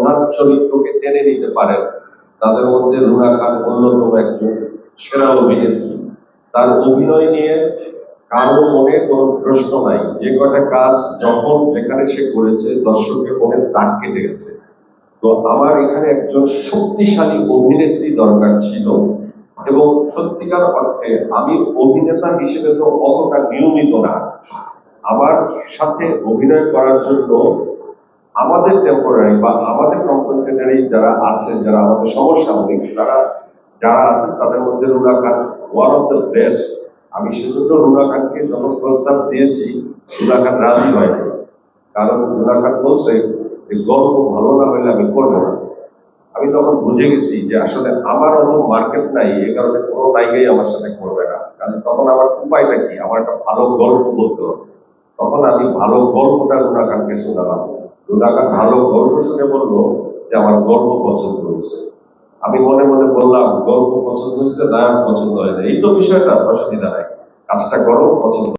ওনার চরিত্রকে টেনে নিতে পারেন। তাদের মধ্যে রুনা খান অন্যতম একজন সেরা অভিনেত্রী। তার অভিনয় নিয়ে কারও মনে কোনো প্রশ্ন নাই। যে কয়টা কাজ যখন যেখানে সে করেছে, দর্শকের মনে দাগ কেটে গেছে। তো আমার এখানে একজন শক্তিশালী অভিনেত্রী দরকার ছিল এবং সত্যিকার অর্থে আমি অভিনেতা হিসেবে তো অতটা নিয়মিত না। আমার সাথে অভিনয় করার জন্য আমাদের টেম্পোরারি বা আমাদের কম্পেন্টেটারি যারা আছেন, যারা আমাদের সমসাময়িক তারা যারা আছেন, তাদের মধ্যে Runa Khan one of the best আমি সেজন্য রুনা খানকে যখন প্রস্তাব দিয়েছি, রুনা খান রাজি হয়নি। কারণ রুনা খান বলছে যে, গল্প ভালো না হলে আমি করব না। আমি তখন বুঝে গেছি যে, আসলে আমার অত মার্কেট নাই এই কারণে কোনো নায়িকাই আমার সাথে করবে না। কারণ তখন আমার উপায়টা কি? আমার একটা ভালো গল্প বলতে হবে। তখন আমি ভালো গল্পটা রুনা খানকে শোনালাম। রুনা ভালো গল্প শুনে বলল যে আমার গল্প পছন্দ হয়েছে। আমি মনে মনে বললাম, গল্প পছন্দ হয়েছে নায়ক পছন্দ হয় না? এই তো বিষয়টা অসুবিধা নাই কাজটা করো, পছন্দ